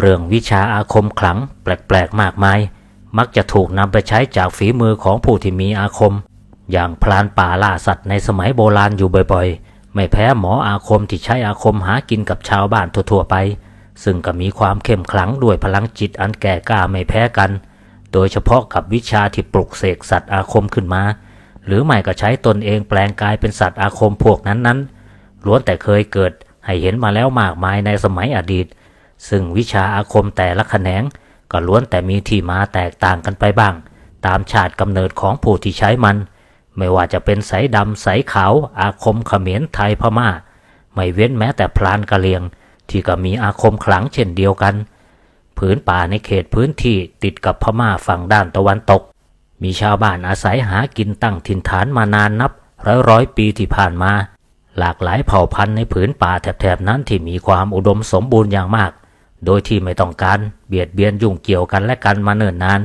เรื่องวิชาอาคมขลังแปลกๆมากมาย มักจะถูกนำไปใช้จากฝีมือของผู้ที่มีอาคม อย่างพรานป่าล่าสัตว์ในสมัยโบราณอยู่บ่อยๆ ไม่แพ้หมออาคมที่ใช้อาคมหากินกับชาวบ้านทั่วๆไป ซึ่งก็มีความเข้มขลังด้วยพลังจิตอันแก่กล้าไม่แพ้กัน โดยเฉพาะกับวิชาที่ปลุกเสกสัตว์อาคมขึ้นมา หรือไม่ก็ใช้ตนเองแปลงกายเป็นสัตว์อาคมพวกนั้นๆล้วนแต่เคยเกิดให้เห็นมาแล้วมากมายในสมัยอดีต ซึ่งวิชาอาคมแต่ละแขนง ก็ล้วนแต่มีที่มาแตกต่างกันไปบ้าง ตามชาติกำเนิดของผู้ที่ใช้มัน ไม่ว่าจะเป็นสายดำสายขาว อาคมเขมรไทยพม่า ไม่เว้นแม้แต่พรานกะเหรียง ที่ก็มีอาคมขลังเช่นเดียวกันผืนป่าในเขตพื้นที่ติดกับพม่าฝั่งด้านตะวันตก มีชาวบ้านอาศัยหากินตั้งถิ่นฐานมานานนับร้อยร้อยปีที่ผ่านมา หลากหลายเผ่าพันธุ์ในผืนป่าแถบๆนั้นที่มีความอุดมสมบูรณ์อย่างมาก โดยที่ไม่ต้องการเบียดเบียนยุ่งเกี่ยวกันและกันมาเนิ่นนาน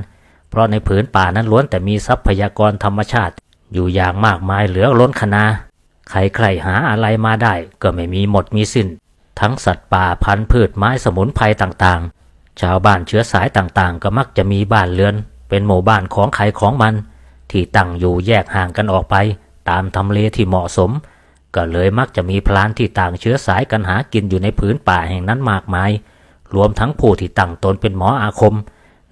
เพราะในผืนป่านั้นล้วนแต่มีทรัพยากรธรรมชาติ อยู่อย่างมากมายเหลือล้นคณาใครๆหาอะไรมาได้ก็ไม่มีหมดมีสิ้น ทั้งสัตว์ป่าพันธุ์พืชไม้สมุนไพรต่างๆ ชาวบ้านเชื้อสายต่างๆ ก็มักจะมีบ้านเรือน เป็นหมู่บ้านของใครของมัน ที่ตั้งอยู่แยกห่างกันออกไป ตามทำเลที่เหมาะสม ก็เลยมักจะมีพลานที่ต่างเชื้อสายกันหากินอยู่ในผืนป่าแห่งนั้นมากมาย รวมทั้งผู้ที่ตั้งตนเป็นหมออาคม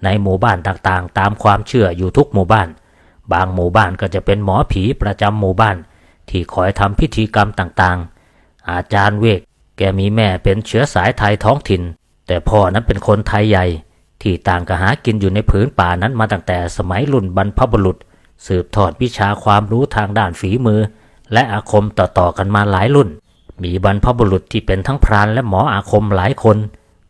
ในหมู่บ้านต่างๆ ตามความเชื่ออยู่ทุกหมู่บ้าน บางหมู่บ้านก็จะเป็นหมอผีประจำหมู่บ้าน ที่คอยทำพิธีกรรมต่างๆ อาจารย์เวก แกมีแม่เป็นเชื้อสายไทยท้องถิ่น แต่พ่อนั้นเป็นคนไทยใหญ่ ที่ต่างก็หากินอยู่ในผืนป่านั้นมาตั้งแต่สมัยรุ่นบรรพบุรุษ สืบทอดวิชาความรู้ทางด้านฝีมือ และอาคมต่อๆกันมาหลายรุ่น มีบรรพบุรุษที่เป็นทั้งพรานและหมออาคมหลายคน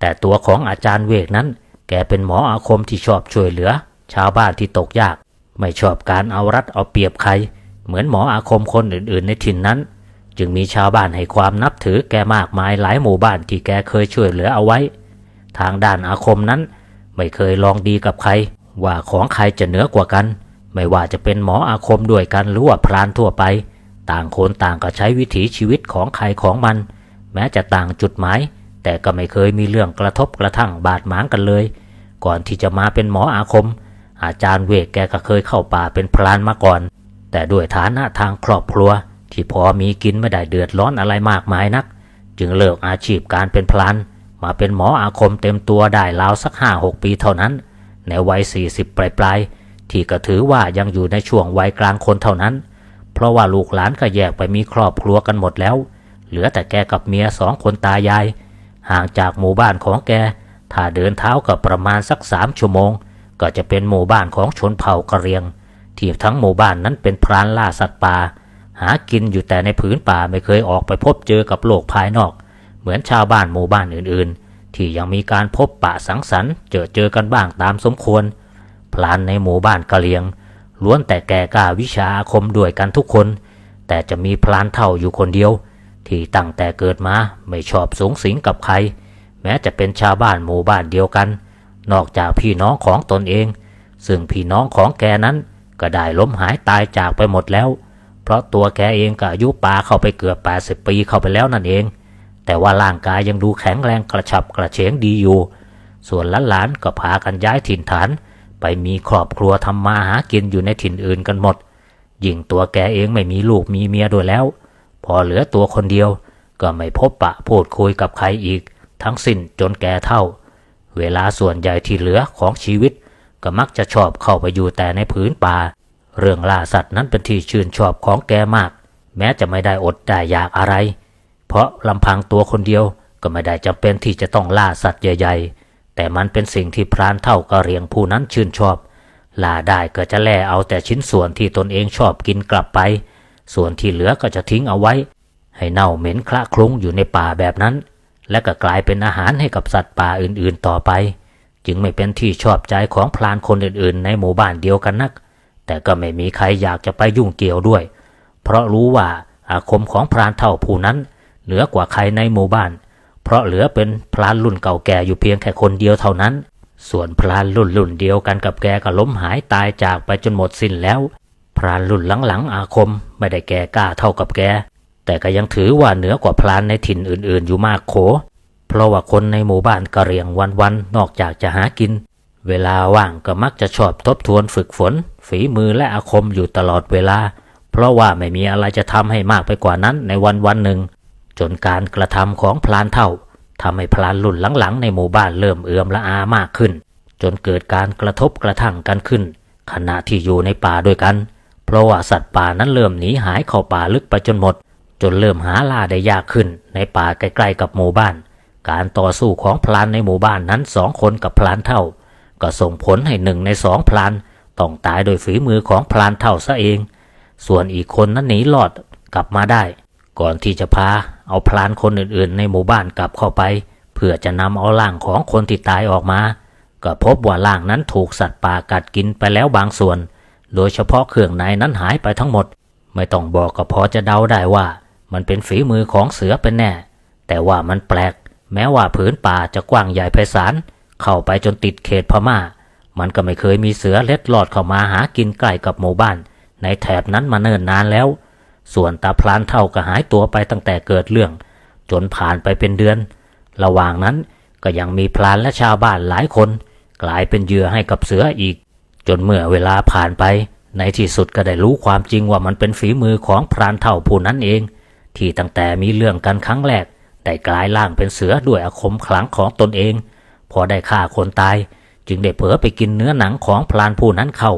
แต่ตัวของอาจารย์เวกนั้น แกเป็นหมออาคมที่ชอบช่วยเหลือ ชาวบ้านที่ตกยาก ไม่ชอบการเอารัดเอาเปรียบใคร เหมือนหมออาคมคนอื่นๆ ในถิ่นนั้น จึงมีชาวบ้านให้ความนับถือแกมากมายหลายหมู่บ้านที่แกเคยช่วยเหลือเอาไว้ ทางด้านอาคมนั้น ไม่เคยลองดีกับใคร ว่าของใครจะเหนือกว่ากัน ไม่ว่าจะเป็นหมออาคมด้วยกันหรือว่าพรานทั่วไป ต่างคนต่างก็ใช้วิถีชีวิตของใครของมัน แม้จะต่างจุดหมาย แต่ก็ไม่เคยมีเรื่องกระทบกระทั่งบาดหมางกันเลย ก่อนที่จะมาเป็นหมออาคม อาจารย์เวกแกก็เคยเข้าป่าเป็นพรานมาก่อน แต่ด้วยฐานะทางครอบครัว ที่พอมีกินไม่ได้เดือดร้อนอะไรมากมายนัก จึงเลิกอาชีพการเป็นพลานมาเป็นหมออาคมเต็มตัวได้ราวสักห้าหกปีเท่านั้น ในวัยสี่สิบปลายๆที่ก็ถือว่ายังอยู่ในช่วงวัยกลางคนเท่านั้น เพราะว่าลูกหลานก็แยกไปมีครอบครัวกันหมดแล้ว เหลือแต่แกกับเมียสองคนตายาย ห่างจากหมู่บ้านของแก ถ้าเดินเท้าก็ประมาณสักสามชั่วโมง ก็จะเป็นหมู่บ้านของชนเผ่ากะเรียง ที่ทั้งหมู่บ้านนั้นเป็นพรานล่าสัตว์ป่า หากินอยู่แต่ในผืนป่าไม่เคยออกไปพบเจอกับโลกภายนอก เหมือนชาวบ้านหมู่บ้านอื่นๆ ที่ยังมีการพบปะสังสรรค์เจอเจอกันบ้างตามสมควร พลานในหมู่บ้านกะเหรียงล้วนแต่แก่กล้าวิชาอาคมด้วยกันทุกคน แต่จะมีพลานเท่าอยู่คนเดียว ที่ตั้งแต่เกิดมาไม่ชอบสูงสิงกับใคร แม้จะเป็นชาวบ้านหมู่บ้านเดียวกัน นอกจากพี่น้องของตนเอง ซึ่งพี่น้องของแกนั้นก็ได้ล้มหายตายจากไปหมดแล้ว เพราะตัวแกเองก็อายุปาเข้าไปเกือบ 80 ปีเข้าไปแล้วนั่นเอง แต่ว่าร่างกายยังดูแข็งแรงกระฉับกระเฉงดีอยู่ ส่วนหลานๆก็พากันย้ายถิ่นฐาน ไปมีครอบครัวทำมาหากินอยู่ในถิ่นอื่นกันหมดยิ่งตัวแกเองไม่มีลูกมีเมียด้วยแล้ว พอเหลือตัวคนเดียว ก็ไม่พบปะพูดคุยกับใครอีก ทั้งสิ้นจนแกเท่า เวลาส่วนใหญ่ที่เหลือของชีวิต ก็มักจะชอบเข้าไปอยู่แต่ในผืนป่า เรื่องล่าสัตว์นั้นเป็นที่ชื่นชอบของแกมาก แม้จะไม่ได้อดได้อยากอะไร เพราะลำพังตัวคนเดียวก็ไม่ได้จำเป็นที่จะต้องล่าสัตว์ใหญ่ๆ แต่มันเป็นสิ่งที่พรานเท่ากระเรียงผู้นั้นชื่นชอบ ล่าได้ก็จะแล่เอาแต่ชิ้นส่วนที่ตนเองชอบกินกลับไป ส่วนที่เหลือก็จะทิ้งเอาไว้ ให้เน่าเหม็นคละคลุ้งอยู่ในป่าแบบนั้น และก็กลายเป็นอาหารให้กับสัตว์ป่าอื่นๆต่อไป จึงไม่เป็นที่ชอบใจของพลานคนอื่นๆ ในหมู่บ้านเดียวกันนัก แต่ก็ไม่มีใครอยากจะไปยุ่งเกี่ยวด้วย เพราะรู้ว่าอาคมของพรานเท่าผู้นั้น เหนือกว่าใครในหมู่บ้าน เพราะเหลือเป็นพลานรุ่นเก่าแก่อยู่เพียงแค่คนเดียวเท่านั้นส่วนพลานรุ่นรุ่นเดียวกันกับแกก็ล้มหายตายจากไปจนหมดสิ้นแล้ว พรานรุ่นหลังๆอาคมไม่ได้แก่กล้าเท่ากับแก แต่ก็ยังถือว่าเหนือกว่าพลานในถิ่นอื่นๆอยู่มากโข เพราะว่าคนในหมู่บ้านกะเรียงวันๆนอกจากจะหากิน เวลาว่างก็มักจะชอบทบทวนฝึกฝน ฝีมือและอาคมอยู่ตลอดเวลา เพราะว่าไม่มีอะไรจะทำให้มากไปกว่านั้นในวันวันหนึ่ง จนการกระทำของพลานเท่าทำให้พลานรุ่นหลังๆในหมู่บ้านเริ่มเอื่อมละอามากขึ้น จนเกิดการกระทบกระทั่งกันขึ้น ขณะที่อยู่ในป่าด้วยกัน ราะว่าสัตว์ป่านั้นเริ่มหนีหายเข้าป่าลึกไปจนหมด จนเริ่มหาล่าได้ยากขึ้น ในป่าใกล้ๆกับหมู่บ้าน การต่อสู้ของพลานในหมู่บ้านนั้นสองคนกับพลานเท่า ก็ส่งผลให้หนึ่งในสองพลานต้องตายโดยฝีมือของพลานเท่าซะเอง ส่วนอีกคนนั้นหนีรอดกลับมาได้ ก่อนที่จะพาเอาพลานคนอื่นๆ ในหมู่บ้านกลับเข้าไป เพื่อจะนำเอาร่างของคนที่ตายออกมา ก็พบว่าร่างนั้นถูกสัตว์ป่ากัดกินไปแล้วบางส่วน โดยเฉพาะเครื่องในนั้นหายไปทั้งหมด ไม่ต้องบอกก็พอจะเดาได้ว่า มันเป็นฝีมือของเสือเป็นแน่ แต่ว่ามันแปลก แม้ว่าผืนป่าจะกว้างใหญ่ไพศาลเข้าไปจนติดเขตพม่า มันก็ไม่เคยมีเสือเล็ดลอดเข้ามาหากินใกล้กับหมู่บ้าน ในแถบนั้นมาเนิ่นนานแล้ว ส่วนตาพลานเท่าก็หายตัวไปตั้งแต่เกิดเรื่อง จนผ่านไปเป็นเดือน ระหว่างนั้นก็ยังมีพลานและชาวบ้านหลายคน กลายเป็นเหยื่อให้กับเสืออีก จนเมื่อเวลาผ่านไป ในที่สุดก็ได้รู้ความจริงว่ามันเป็นฝีมือของพรานเท่าผู้นั้นเอง ที่ตั้งแต่มีเรื่องกันครั้งแรก ได้กลายร่างเป็นเสือด้วยอาคมขลังของตนเอง พอได้ฆ่าคนตาย จึงได้เผลอไปกินเนื้อหนังของพรานผู้นั้นเข้า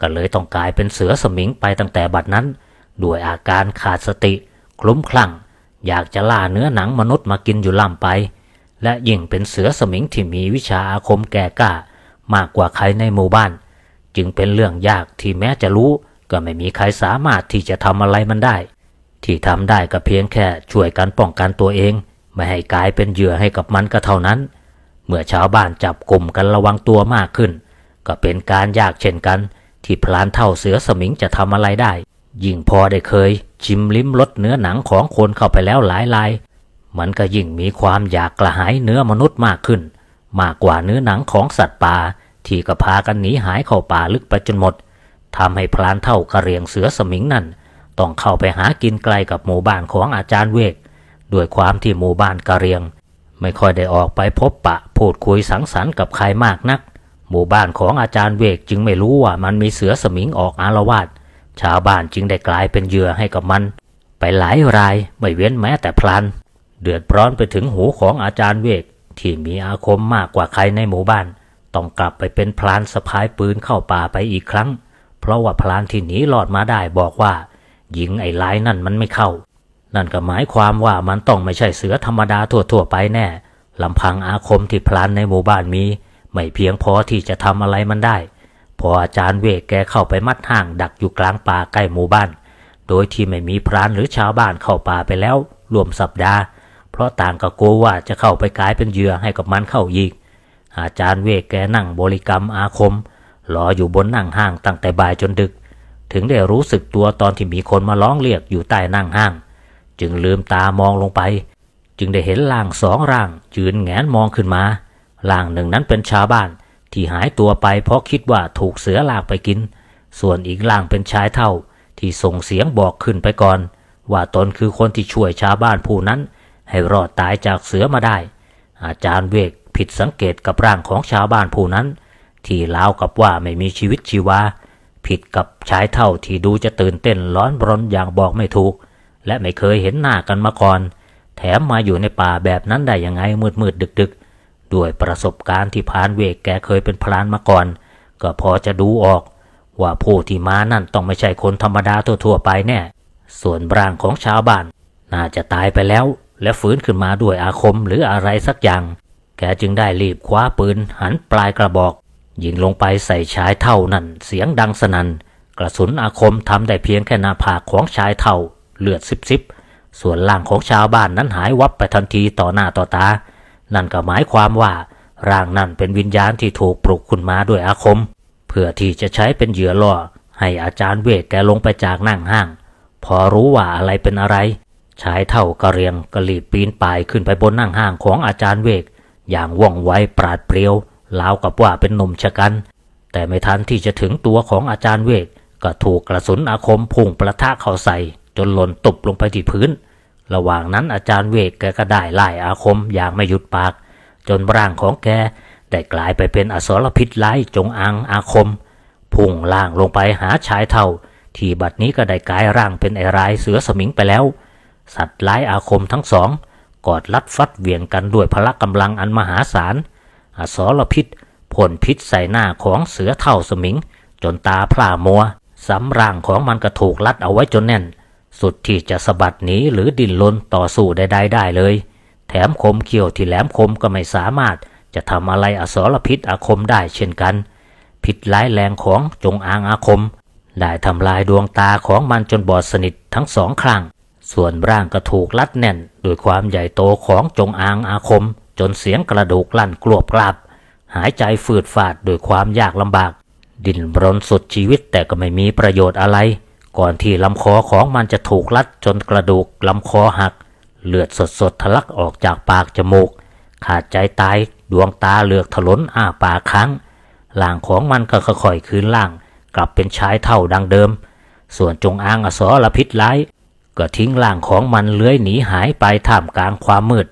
ก็เลยต้องกลายเป็นเสือสมิงไปตั้งแต่บัดนั้น ด้วยอาการขาดสติ คลุ้มคลั่ง อยากจะล่าเนื้อหนังมนุษย์มากินอยู่ล่ำไป และยิ่งเป็นเสือสมิงที่มีวิชาอาคมแก่กล้ามากกว่าใครในหมู่บ้าน จึงเป็นเรื่องยากที่แม้จะรู้ ก็ไม่มีใครสามารถที่จะทำอะไรมันได้ ที่ทำได้ก็เพียงแค่ช่วยกันป้องกันตัวเอง ไม่ให้กลายเป็นเหยื่อให้กับมันก็เท่านั้น เมื่อชาวบ้านจับกลุ่มกันระวังตัวมากขึ้น ก็เป็นการยากเช่นกัน ที่พลานเท่าเสือสมิงจะทำอะไรได้ ยิ่งพอได้เคย ชิมลิ้มรสเนื้อหนังของคนเข้าไปแล้วหลายลายมันก็ยิ่งมีความอยากกระหายเนื้อมนุษย์มากขึ้น มากกว่าเนื้อหนังของสัตว์ป่า ที่ก็พากันหนีหายเข้าป่าลึกไปจนหมดทำให้พลานเท่ากระเรียงเสือสมิงนั่น ต้องเข้าไปหากินไกลกับหมู่บ้านของอาจารย์เวก ด้วยความที่หมู่บ้านกะเรียง ไม่ค่อยได้ออกไปพบปะพูดคุยสังสรรค์กับใครมากนัก หมู่บ้านของอาจารย์เวกจึงไม่รู้ว่ามันมีเสือสมิงออกอารวาสชาวบ้านจึงได้กลายเป็นเหยื่อให้กับมัน ไปหลายรายไม่เว้นแม้แต่พลัน เดือดร้อนไปถึงหูของอาจารย์เวกที่มีอาคมมากกว่าใครในหมู่บ้าน ต้องกลับไปเป็นพลานสะพายปืนเข้าป่าไปอีกครั้ง เพราะว่าพลานที่หนีรอดมาได้บอกว่าหญิงไอ้ลายนั่นมันไม่เข้า นั่นก็หมายความว่ามันต้องไม่ใช่เสือธรรมดาทั่วๆไปแน่ลำพังอาคมที่พลานในหมู่บ้านมี ไม่เพียงพอที่จะทำอะไรมันได้ พออาจารย์เวกแกเข้าไปมัดห้างดักอยู่กลางป่าใกล้หมู่บ้าน โดยที่ไม่มีพรานหรือชาวบ้านเข้าป่าไปแล้วรวมสัปดาห์ เพราะต่างก็กลัวว่าจะเข้าไปกลายเป็นเหยื่อให้กับมันเข้าอีก อาจารย์เวกแกนั่งบริกรรมอาคม รออยู่บนนั่งห้างตั้งแต่บ่ายจนดึก ถึงได้รู้สึกตัวตอนที่มีคนมาร้องเรียกอยู่ใต้นั่งห้าง จึงลืมตามองลงไป จึงได้เห็นร่างสองร่างยืนแงนมองขึ้นมาร่างหนึ่งนั้นเป็นชาวบ้านที่หายตัวไปเพราะคิดว่าถูกเสือลากไปกิน ส่วนอีกร่างเป็นชายเท่าที่ส่งเสียงบอกขึ้นไปก่อน ว่าตนคือคนที่ช่วยชาวบ้านผู้นั้น ให้รอดตายจากเสือมาได้ อาจารย์เวก ผิดสังเกตกับร่างของชาวบ้านผู้นั้น ที่ลาวกับว่าไม่มีชีวิตชีวา ผิดกับชายเท่าที่ดูจะตื่นเต้นร้อนรนอย่างบอกไม่ถูก และไม่เคยเห็นหน้ากันมาก่อน แถมมาอยู่ในป่าแบบนั้นได้ยังไงมืดมืดดึกดึกด้วยประสบการณ์ที่พานเวกแกเคยเป็นพรานมาก่อน ก็พอจะดูออก ว่าผู้ที่มานั่นต้องไม่ใช่คนธรรมดาทั่วๆไปแน่ ส่วนร่างของชาวบ้าน น่าจะตายไปแล้ว และฟื้นขึ้นมาด้วยอาคมหรืออะไรสักอย่าง แกจึงได้รีบคว้าปืนหันปลายกระบอก ยิงลงไปใส่ชายเท่านั่นเสียงดังสนัน่นกระสุนอาคมทำได้เพียงแค่หน้าผากของชายเท่าเลือดซิบซิบส่วนร่างของชาวบ้านนั้นหายวับไปทันทีต่อหน้าต่อตา นั่นก็หมายความว่าร่างนั่นเป็นวิญญาณที่ถูกปลุกขึ้นมาด้วยอาคม เพื่อที่จะใช้เป็นเหยื่อล่อ ให้อาจารย์เวทแกลงไปจากนั่งห้าง พอรู้ว่าอะไรเป็นอะไร ชายเท่ากระเรียงก็รีบปีนป่ายขึ้นไปบนนั่งห้างของอาจารย์เวก อย่างว่องไวปราดเปรียวราวกับว่าเป็นหนุ่มชะกัน แต่ไม่ทันที่จะถึงตัวของอาจารย์เวกก็ถูกกระสุนอาคมพุ่งประทะเข้าใส่ จนหล่นตกลงไปที่พื้น ระหว่างนั้นอาจารย์เวกแกก็ได้ไล่อาคมอย่างไม่หยุดปาก จนร่างของแกได้กลายไปเป็นอสรพิษร้ายจงอางอาคม พุ่งล่างลงไปหาชายเท่า ที่บัดนี้ก็ได้กลายร่างเป็นไอร้ายเสือสมิงไปแล้ว สัตว์ร้ายอาคมทั้งสอง กอดลัดฟัดเหวี่ยงกันด้วยพละกำลังอันมหาศาลอสรพิษพ่นพิษใส่หน้าของเสือเท่าสมิง จนตาพร่ามัวสำร่างของมันก็ถูกลัดเอาไว้จนแน่น สุดที่จะสะบัดหนีหรือดิ้นรนต่อสู้ใดๆได้เลย แถมคมเขียวที่แหลมคมก็ไม่สามารถจะทำอะไรอสรพิษอาคมได้เช่นกัน พิษร้ายแรงของจงอางอาคม ได้ทำลายดวงตาของมันจนบอดสนิททั้งสองข้ง ส่วนร่างก็ถูกลัดแน่นด้วยความใหญ่โตของจงอางอาคม จนเสียงกระดูกลั่นกรวบกราบ หายใจฝืดฝาดด้วยความยากลำบาก ดิ้นรนสุดชีวิตแต่ก็ไม่มีประโยชน์อะไร ก่อนที่ลำคอของมันจะถูกลัดจนกระดูกลำคอหัก เลือดสดๆทะลักออกจากปากจมูก ขาดใจตายดวงตาเหลือกถลนอ้าปากค้างร่างของมันก็ค่อยๆคืนล่าง กลับเป็นชายเท่าดังเดิม ส่วนจงอางอสรพิษร้าย ก็ทิ้งร่างของมันเลื้อยหนีหายไปท่ามกลางความมืด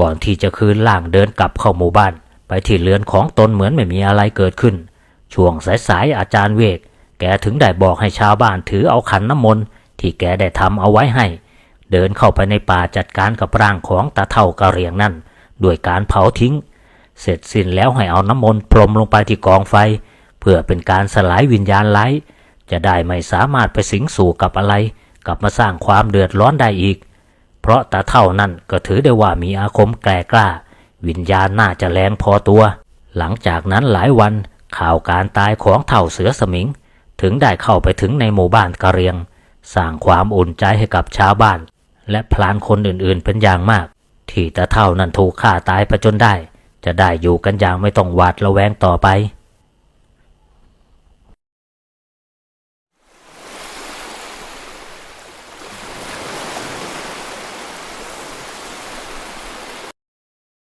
ก่อนที่จะคืนร่างเดินกลับเข้าหมู่บ้าน ไปที่เรือนของตนเหมือนไม่มีอะไรเกิดขึ้น ช่วงสายๆอาจารย์เวก แกถึงได้บอกให้ชาวบ้านถือเอาขันน้ำมนต์ที่แกได้ทำเอาไว้ให้ เดินเข้าไปในป่าจัดการกับร่างของตาเท่ากระเรียงนั่นด้วยการเผาทิ้ง เสร็จสิ้นแล้วให้เอาน้ำมนต์พรมลงไปที่กองไฟ เพื่อเป็นการสลายวิญญาณร้จะได้ไม่สามารถไปสิงสู่กับอะไร กลับมาสร้างความเดือดร้อนได้อีก เพราะตาเท่านั่นก็ถือได้ว่ามีอาคมแก่กล้า วิญญาณน่าจะแรงพอตัว หลังจากนั้นหลายวันข่าวการตายของเท่าเสือสมิง ถึงได้เข้าไปถึงในหมู่บ้านกะเรียง สร้างความอุ่นใจให้กับชาวบ้าน และพลานคนอื่นๆเป็นอย่างมาก ที่ตาเท่านั้นถูกฆ่าตายไปจนได้ จะได้อยู่กันอย่างไม่ต้องหวาดระแวงต่อไป